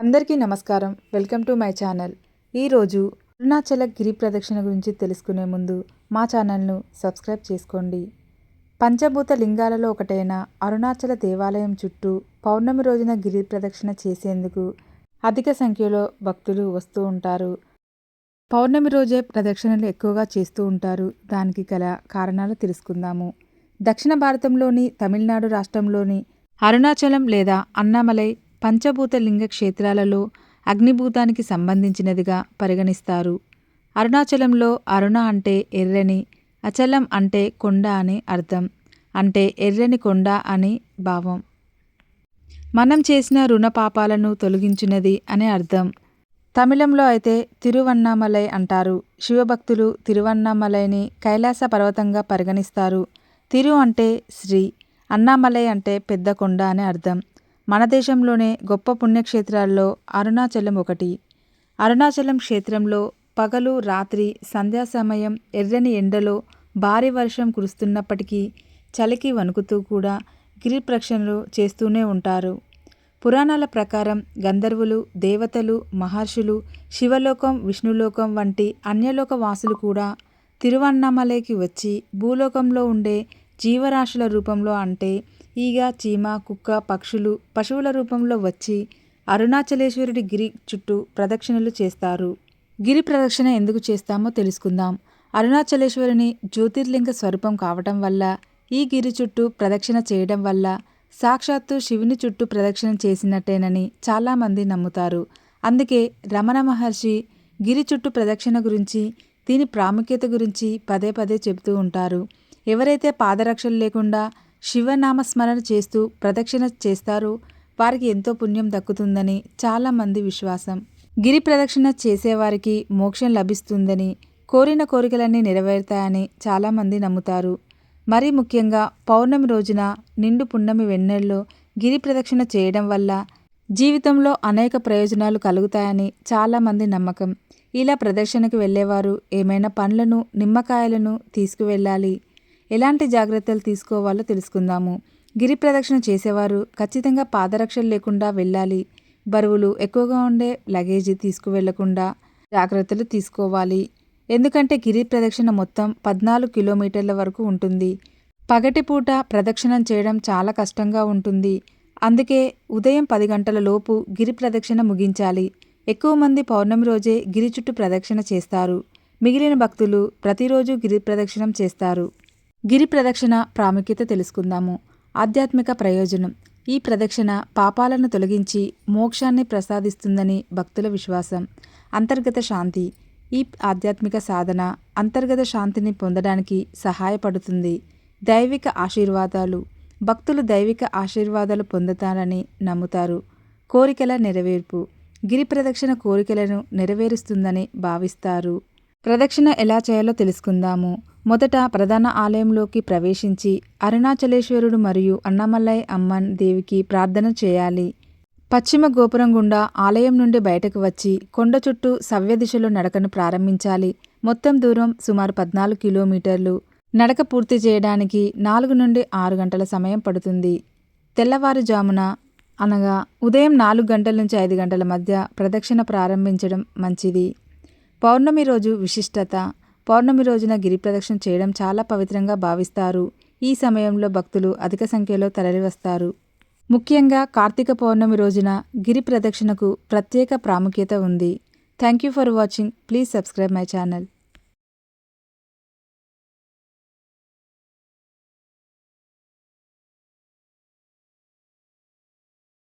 అందరికీ నమస్కారం. Welcome to my channel. ఈరోజు అరుణాచల గిరి ప్రదక్షిణ గురించి తెలుసుకునే ముందు మా ఛానల్ను సబ్స్క్రైబ్ చేసుకోండి. పంచభూత లింగాలలో ఒకటైన అరుణాచల దేవాలయం చుట్టూ పౌర్ణమి రోజున గిరి ప్రదక్షిణ చేసేందుకు అధిక సంఖ్యలో భక్తులు వస్తూ ఉంటారు. పౌర్ణమి రోజే ప్రదక్షిణలు ఎక్కువగా చేస్తూ ఉంటారు. దానికి గల కారణాలు తెలుసుకుందాము. దక్షిణ భారతంలోని తమిళనాడు రాష్ట్రంలోని అరుణాచలం లేదా అన్నామలై పంచభూత లింగ క్షేత్రాలలో అగ్నిభూతానికి సంబంధించినదిగా పరిగణిస్తారు. అరుణాచలంలో అరుణ అంటే ఎర్రని అచలం అంటే కొండ అని అర్థం. అంటే ఎర్రని కొండ అని భావం. మనం చేసిన రుణ పాపాలను తొలగించినది అనే అర్థం. తమిళంలో అయితే తిరువన్నామలై అంటారు. శివభక్తులు తిరువన్నామలైని కైలాస పర్వతంగా పరిగణిస్తారు. తిరు అంటే శ్రీ అన్నామలై అంటే పెద్ద కొండ అని అర్థం. మన దేశంలోనే గొప్ప పుణ్యక్షేత్రాల్లో అరుణాచలం ఒకటి. అరుణాచలం క్షేత్రంలో పగలు రాత్రి సంధ్యా సమయం ఎర్రని ఎండలో భారీ వర్షం కురుస్తున్నప్పటికీ చలికి వణుకుతూ కూడా గిరి ప్రక్షణలు చేస్తూనే ఉంటారు. పురాణాల ప్రకారం గంధర్వులు దేవతలు మహర్షులు శివలోకం విష్ణులోకం వంటి అన్యలోక వాసులు కూడా తిరువన్నామలైకి వచ్చి భూలోకంలో ఉండే జీవరాశుల రూపంలో అంటే ఈగ చీమ కుక్క పక్షులు పశువుల రూపంలో వచ్చి అరుణాచలేశ్వరుడి గిరి చుట్టూ ప్రదక్షిణలు చేస్తారు. గిరి ప్రదక్షిణ ఎందుకు చేస్తామో తెలుసుకుందాం. అరుణాచలేశ్వరుని జ్యోతిర్లింగ స్వరూపం కావటం వల్ల ఈ గిరి చుట్టూ ప్రదక్షిణ చేయడం వల్ల సాక్షాత్తు శివుని చుట్టూ ప్రదక్షిణ చేసినట్టేనని చాలామంది నమ్ముతారు. అందుకే రమణ మహర్షి గిరి చుట్టూ ప్రదక్షిణ గురించి దీని ప్రాముఖ్యత గురించి పదే పదే చెబుతూ ఉంటారు. ఎవరైతే పాదరక్షలు లేకుండా శివనామస్మరణ చేస్తూ ప్రదక్షిణ చేస్తారు. వారికి ఎంతో పుణ్యం దక్కుతుందని చాలామంది విశ్వాసం. గిరి ప్రదక్షిణ చేసేవారికి మోక్షం లభిస్తుందని కోరిన కోరికలన్నీ నెరవేరుతాయని చాలామంది నమ్ముతారు. మరీ ముఖ్యంగా పౌర్ణమి రోజున నిండు పున్నమి వెన్నెల్లో గిరి ప్రదక్షిణ చేయడం వల్ల జీవితంలో అనేక ప్రయోజనాలు కలుగుతాయని చాలామంది నమ్మకం. ఇలా ప్రదర్శనకు వెళ్ళేవారు ఏమైనా పండ్లను నిమ్మకాయలను తీసుకువెళ్ళాలి. ఎలాంటి జాగ్రత్తలు తీసుకోవాలో తెలుసుకుందాము. గిరి ప్రదక్షిణ చేసేవారు ఖచ్చితంగా పాదరక్షలు లేకుండా వెళ్ళాలి. బరువులు ఎక్కువగా ఉండే లగేజీ తీసుకువెళ్ళకుండా జాగ్రత్తలు తీసుకోవాలి. ఎందుకంటే గిరి ప్రదక్షిణ మొత్తం పద్నాలుగు కిలోమీటర్ల వరకు ఉంటుంది. పగటిపూట ప్రదక్షిణం చేయడం చాలా కష్టంగా ఉంటుంది. అందుకే ఉదయం పది గంటల లోపు గిరి ప్రదక్షిణ ముగించాలి. ఎక్కువ మంది పౌర్ణమి రోజే గిరి చుట్టూ ప్రదక్షిణ చేస్తారు. మిగిలిన భక్తులు ప్రతిరోజు గిరి ప్రదక్షిణం చేస్తారు. గిరి ప్రదక్షిణ ప్రాముఖ్యత తెలుసుకుందాము. ఆధ్యాత్మిక ప్రయోజనం. ఈ ప్రదక్షిణ పాపాలను తొలగించి మోక్షాన్ని ప్రసాదిస్తుందని భక్తుల విశ్వాసం. అంతర్గత శాంతి. ఈ ఆధ్యాత్మిక సాధన అంతర్గత శాంతిని పొందడానికి సహాయపడుతుంది. దైవిక ఆశీర్వాదాలు. భక్తులు దైవిక ఆశీర్వాదాలు పొందుతారని నమ్ముతారు. కోరికల నెరవేర్పు. గిరి ప్రదక్షిణ కోరికలను నెరవేరుస్తుందని భావిస్తారు. ప్రదక్షిణ ఎలా చేయాలో తెలుసుకుందాము. మొదట ప్రధాన ఆలయంలోకి ప్రవేశించి అరుణాచలేశ్వరుడు మరియు అన్నమలై అమ్మన్ దేవికి ప్రార్థన చేయాలి. పశ్చిమ గోపురం గుండా ఆలయం నుండి బయటకు వచ్చి కొండ చుట్టూ సవ్య దిశలో నడకను ప్రారంభించాలి. మొత్తం దూరం సుమారు పద్నాలుగు కిలోమీటర్లు. నడక పూర్తి చేయడానికి నాలుగు నుండి ఆరు గంటల సమయం పడుతుంది. తెల్లవారుజామున అనగా ఉదయం నాలుగు గంటల నుంచి ఐదు గంటల మధ్య ప్రదక్షిణ ప్రారంభించడం మంచిది. పౌర్ణమి రోజు విశిష్టత పౌర్ణమి రోజున గిరి ప్రదక్షిణ చేయడం చాలా పవిత్రంగా భావిస్తారు. ఈ సమయంలో భక్తులు అధిక సంఖ్యలో తరలివస్తారు. ముఖ్యంగా కార్తీక పౌర్ణమి రోజున గిరి ప్రదక్షిణకు ప్రత్యేక ప్రాముఖ్యత ఉంది. Thank you for watching please subscribe my channel